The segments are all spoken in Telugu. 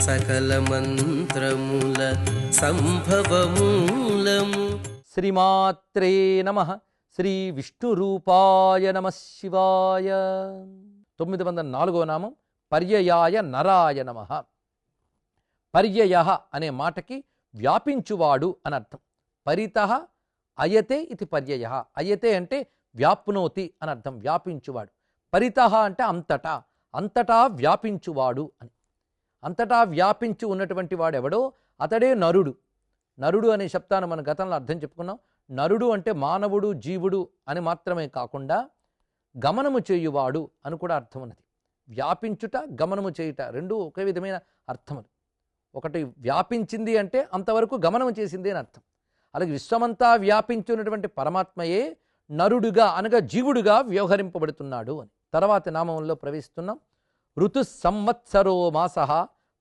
సకల మంత్రముల సంభవమూలము. శ్రీమాత్రే నమ. శ్రీ విష్ణురూపాయ నమ శివాయ. తొమ్మిది వందల నాలుగవ నామం. పర్యయాయ నరాయ నమ. పర్యయ అనే మాటకి వ్యాపించువాడు అని అర్థం. పరిత అయతే ఇది పర్యయ. అయతే అంటే వ్యాప్నోతి అని అర్థం. వ్యాపించువాడు. పరిత అంటే అంతటా. అంతటా వ్యాపించువాడు అని. అంతటా వ్యాపించి ఉన్నటువంటి వాడెవడో అతడే నరుడు. నరుడు అనే శబ్దాన్ని మన గతంలో అర్థం చెప్పుకున్నాం. నరుడు అంటే మానవుడు జీవుడు అని మాత్రమే కాకుండా గమనము చేయువాడు అని కూడా అర్థం ఉన్నది. వ్యాపించుట గమనము చేయుట రెండు ఒకే విధమైన అర్థములు. ఒకటి వ్యాపించింది అంటే అంతవరకు గమనం చేసింది అని అర్థం. అలాగే విశ్వమంతా వ్యాపించున్నటువంటి పరమాత్మయే నరుడుగా అనగా జీవుడుగా వ్యవహరింపబడుతున్నాడు అని. తర్వాతి నామంలో ప్రవేశిస్తున్నాం. ఋతు సంవత్సరో మాస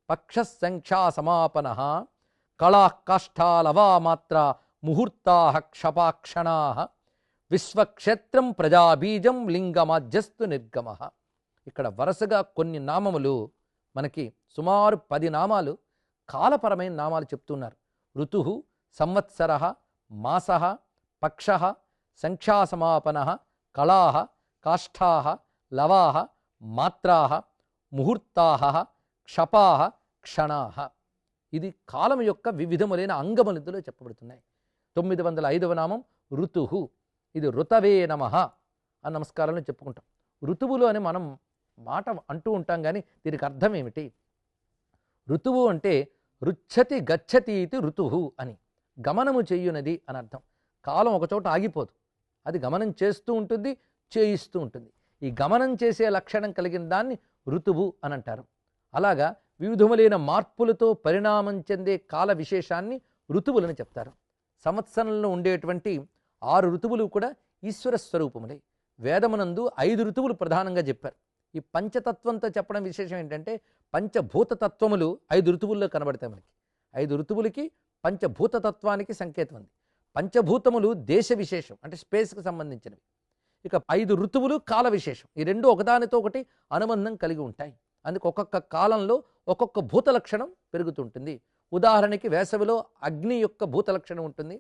పక్ష సంఖ్యా సమాపన కళా కాష్టాలవా మాత్ర ముహూర్తా క్షపాక్షణా విశ్వక్షేత్రం ప్రజాబీజం లింగమాధ్యస్తు నిర్గమ ఇక్కడ వరుసగా కొన్ని నామములు మనకి సుమారు పది నామాలు కాలపరమైన నామాలు చెప్తున్నారు. ఋతు సంవత్సర మాస పక్ష సంఖ్యాసమాపన కళా కాష్ఠా లవా మాత్రా ముహూర్తా క్షపా క్షణా ఇది కాలం యొక్క వివిధములైన అంగములందులో చెప్పబడుతున్నాయి. తొమ్మిది వందల ఐదవ నామం ఋతు ఇది ఋతవే నమ అని నమస్కారాలను చెప్పుకుంటాం. ఋతువులు అని మనం మాట అంటూ ఉంటాం కానీ దీనికి అర్థం ఏమిటి? ఋతువు అంటే రుచ్చతి గచ్చతి ఇది ఋతువు అని. గమనము చేయునది అని అర్థం. కాలం ఒకచోట ఆగిపోదు. అది గమనం చేస్తూ ఉంటుంది చేయిస్తూ ఉంటుంది. ఈ గమనం చేసే లక్షణం కలిగిన దాన్ని ఋతువు అని అంటారు అలాగా వివిధములైన మార్పులతో పరిణామం చెందే కాల విశేషాన్ని ఋతువులని చెప్తారు. సంవత్సరంలో ఉండేటువంటి ఆరు ఋతువులు కూడా ఈశ్వర స్వరూపములే. వేదమునందు ఐదు ఋతువులు ప్రధానంగా చెప్పారు. ఈ పంచతత్వంతో చెప్పడం విశేషం ఏంటంటే పంచభూతతత్వములు ఐదు ఋతువుల్లో కనబడతాయి మనకి. ఐదు ఋతువులకి పంచభూతతత్వానికి సంకేతం ఉంది. పంచభూతములు దేశ విశేషం అంటే స్పేస్కి సంబంధించినవి. ఇక ఐదు ఋతువులు కాల విశేషం ఈ రెండు ఒకదానితో ఒకటి అనుబంధం కలిగి ఉంటాయి. అందుకు ఒక్కొక్క కాలంలో ఒక్కొక్క భూత లక్షణం పెరుగుతుంటుంది. ఉదాహరణకి వేసవిలో అగ్ని యొక్క భూత లక్షణం ఉంటుంది.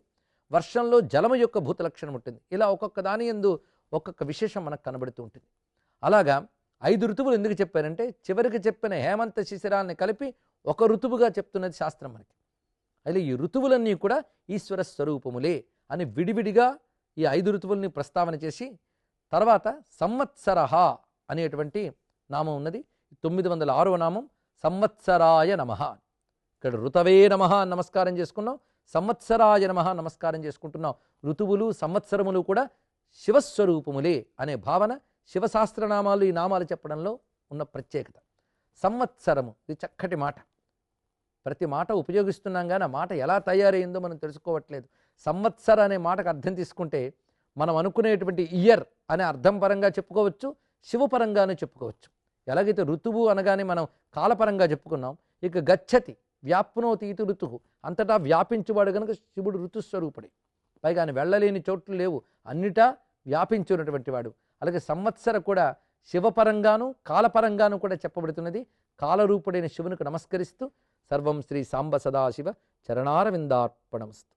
వర్షంలో జలము యొక్క భూత లక్షణం ఉంటుంది. ఇలా ఒక్కొక్క దాని ఎందు ఒక్కొక్క విశేషం మనకు కనబడుతూ ఉంటుంది. అలాగా ఐదు ఋతువులు ఎందుకు చెప్పారంటే చివరికి చెప్పిన హేమంత శిశిరాన్ని కలిపి ఒక ఋతువుగా చెప్తున్నది శాస్త్రం మనకి. అయితే ఈ ఋతువులన్నీ కూడా ఈశ్వర స్వరూపములే అని విడివిడిగా ఈ ఐదు ఋతువుల్ని ప్రస్తావన చేసి తర్వాత సంవత్సరహ అనేటువంటి నామం ఉన్నది. తొమ్మిది వందల ఆరవ నామం సంవత్సరాయ నమ. ఇక్కడ ఋతవే నమ నమస్కారం చేసుకున్నాం. సంవత్సరాయ నమ నమస్కారం చేసుకుంటున్నాం. ఋతువులు సంవత్సరములు కూడా శివస్వరూపములే అనే భావన శివశాస్త్రనామాలు ఈ నామాలు చెప్పడంలో ఉన్న ప్రత్యేకత. సంవత్సరము ఇది చక్కటి మాట. ప్రతి మాట ఉపయోగిస్తున్నాం కానీ ఆ మాట ఎలా తయారైందో మనం తెలుసుకోవట్లేదు. సంవత్సర అనే మాటకు అర్థం తీసుకుంటే మనం అనుకునేటువంటి ఇయర్ అనే అర్థం పరంగా చెప్పుకోవచ్చు శివపరంగానే చెప్పుకోవచ్చు. ఎలాగైతే ఋతువు అనగానే మనం కాలపరంగా చెప్పుకున్నాం ఇక గచ్చతి వ్యాప్నోతి ఇది ఋతువు అంతటా వ్యాపించువాడు కనుక శివుడు ఋతుస్వరూపుడే. పైగా ఆయన వెళ్ళలేని చోట్లు లేవు అన్నిటా వ్యాపించున్నటువంటి వాడు. అలాగే సంవత్సర కూడా శివపరంగాను కాలపరంగాను కూడా చెప్పబడుతున్నది. కాలరూపుడైన శివునికి నమస్కరిస్తూ సర్వం శ్రీ సాంబ సదాశివ చరణారవిందార్పణమస్తు.